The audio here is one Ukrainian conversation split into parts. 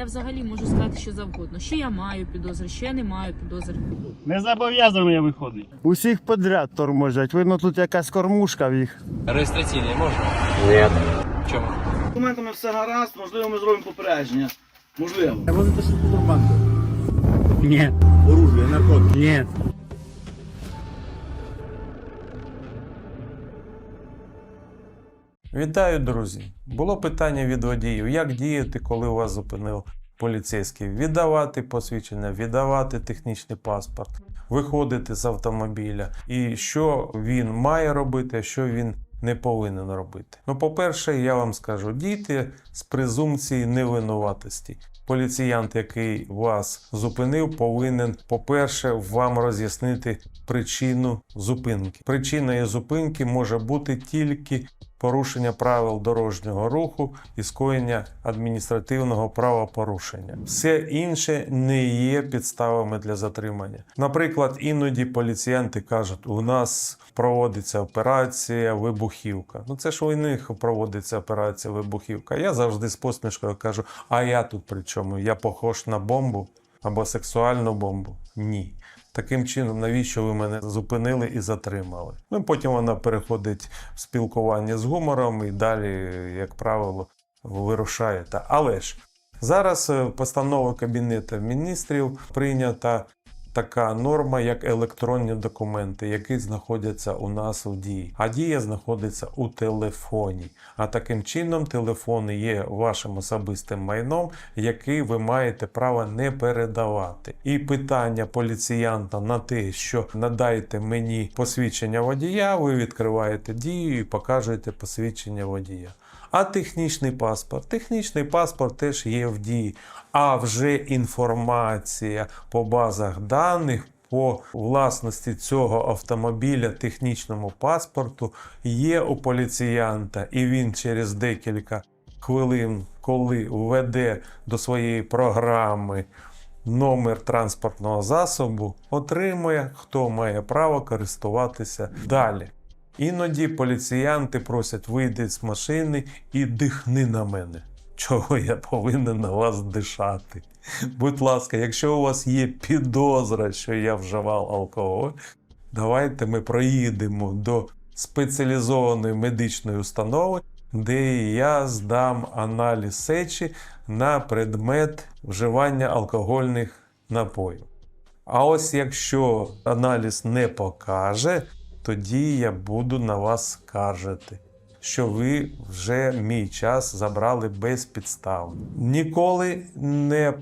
Я взагалі можу сказати, що завгодно. Що я маю підозри, що я не маю підозри. Не зобов'язаний я виходить. Усіх подряд торможать. Видно, тут якась кормушка в їх. Реєстраційний можна? Ні. Чому? Документами все гаразд, можливо, ми зробимо попередження. Можливо. Возите що контрабанду? Ні. Оружие, наркотики. Ні. Вітаю, друзі! Було питання від водіїв, як діяти, коли у вас зупинив поліцейський. Віддавати посвідчення, віддавати технічний паспорт, виходити з автомобіля. І що він має робити, а що він не повинен робити. Ну, по-перше, я вам скажу, дійте з презумпції невинуватості. Поліціянт, який вас зупинив, повинен, по-перше, вам роз'яснити причину зупинки. Причиною зупинки може бути тільки порушення правил дорожнього руху і скоєння адміністративного правопорушення. Все інше не є підставами для затримання. Наприклад, іноді поліціянти кажуть, у нас проводиться операція вибухівка. Ну це ж у них проводиться операція вибухівка. Я завжди з посмішкою кажу: а я тут при чому? Я похож на бомбу або сексуальну бомбу? Ні. Таким чином, навіщо ви мене зупинили і затримали? Ну, потім вона переходить в спілкування з гумором і далі, як правило, вирушаєте. Але ж зараз постанова Кабінету міністрів прийнята така норма, як електронні документи, які знаходяться у нас у дії. А дія знаходиться у телефоні. А таким чином, телефон є вашим особистим майном, який ви маєте право не передавати. І питання поліціянта на те, що надайте мені посвідчення водія, ви відкриваєте дію і покажете посвідчення водія. А технічний паспорт. Технічний паспорт теж є в дії. А вже інформація по базах даних. По власності цього автомобіля технічному паспорту є у поліціянта, і він через декілька хвилин, коли введе до своєї програми номер транспортного засобу, отримує, хто має право користуватися далі. Іноді поліціянти просять вийти з машини і дихни на мене. Чого я повинен на вас дишати? Будь ласка, якщо у вас є підозра, що я вживав алкоголь, давайте ми проїдемо до спеціалізованої медичної установи, де я здам аналіз сечі на предмет вживання алкогольних напоїв. А ось якщо аналіз не покаже, тоді я буду на вас скаржити, що ви вже мій час забрали без підстав. Ніколи не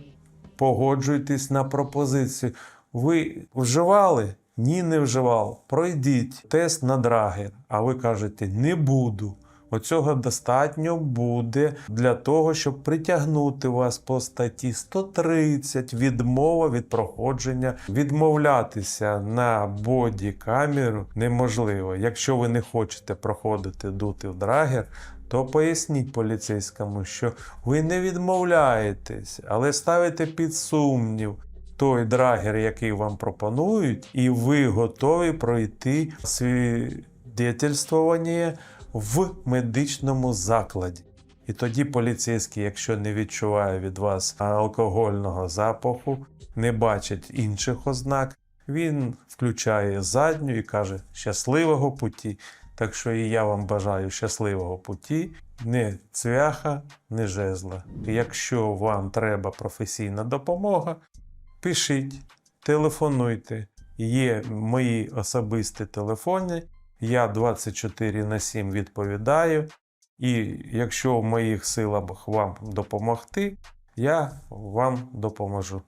погоджуйтесь на пропозицію. Ви вживали? Ні, не вживав. Пройдіть тест на драгер. А ви кажете, не буду. Оцього достатньо буде для того, щоб притягнути вас по статті 130 відмова від проходження. Відмовлятися на боді-камеру неможливо. Якщо ви не хочете проходити дути в драгер, то поясніть поліцейському, що ви не відмовляєтесь, але ставите під сумнів той драгер, який вам пропонують, і ви готові пройти свідетельствування в медичному закладі. І тоді поліцейський, якщо не відчуває від вас алкогольного запаху, не бачить інших ознак, він включає задню і каже щасливого путі. Так що і я вам бажаю щасливого путі, не цвяха, не жезла. Якщо вам треба професійна допомога, пишіть, телефонуйте. Є мої особисті телефони. Я 24 на 7 відповідаю. І якщо в моїх силах вам допомогти, я вам допоможу.